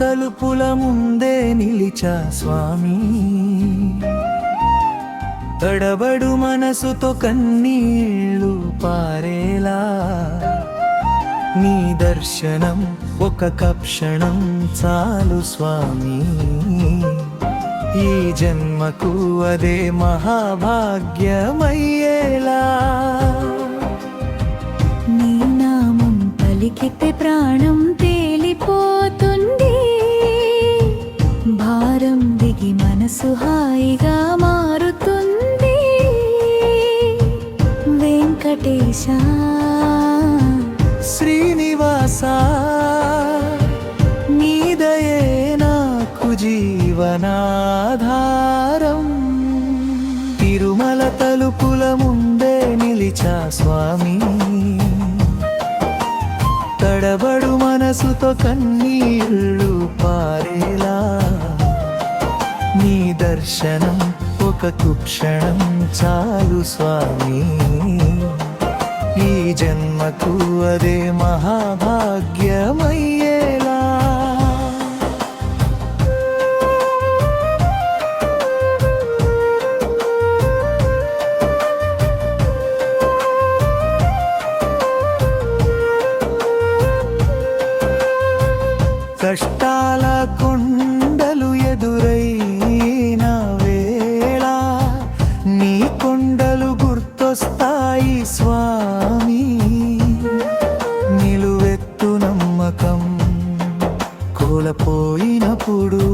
తలుపుల ముందే నిలిచా స్వామి. తడబడు మనసుతో కన్నీళ్ళు పారేలా. నీ దర్శనం ఒక కక్షణం చాలు స్వామి. ఈ జన్మకు అదే మహాభాగ్యమయ్యేలా. భారం దిగి మనసు హాయిగా మారుతుంది. వెంకటేశ. శ్రీనివాస నీదయే నాకు జీవనాధారం. తిరుమల తలుపుల ముందే నిలిచా స్వామి. తడబడు మనసుతో కన్నీళ్ళు పా దర్శనం ఒక కుక్షణం చాలు స్వామి. ఈ జన్మకు అదే మహాభాగ్యమయ్యేలా. కష్టాల కొండ స్వామి నిలువెత్తు నమ్మకం కోల్పోయినప్పుడు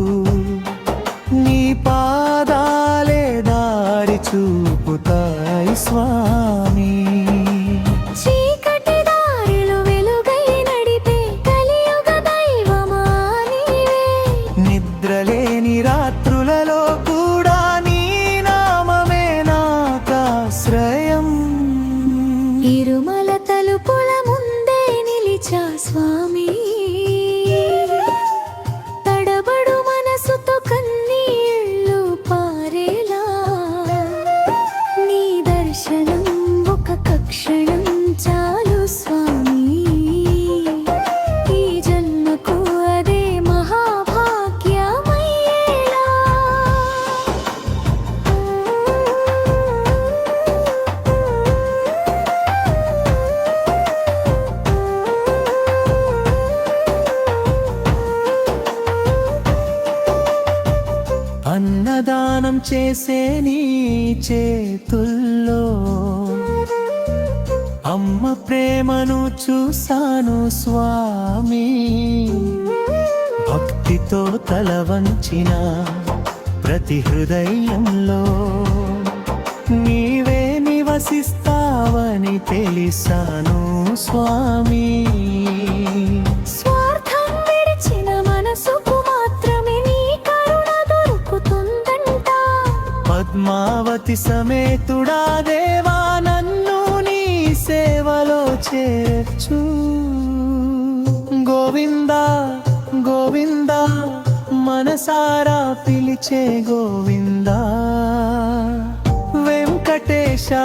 నీ పాదాలే దారి చూపుతాయి స్వామి. నిద్రలేని రాత్రులలో కూడా నీ నామమే నాకాశ్రయం. ഇരുമ అన్నదానం చేసే నీ చేతుల్లో అమ్మ ప్రేమను చూసాను స్వామి. భక్తితో తల వంచిన ప్రతి హృదయంలో నీవే నివసిస్తావని తెలిసాను స్వామి. భక్తి సమేతుడా దేవా నన్ను నీ సేవలో చేర్చు. గోవింద గోవింద మనసారా పిలిచే గోవింద. వెంకటేశా.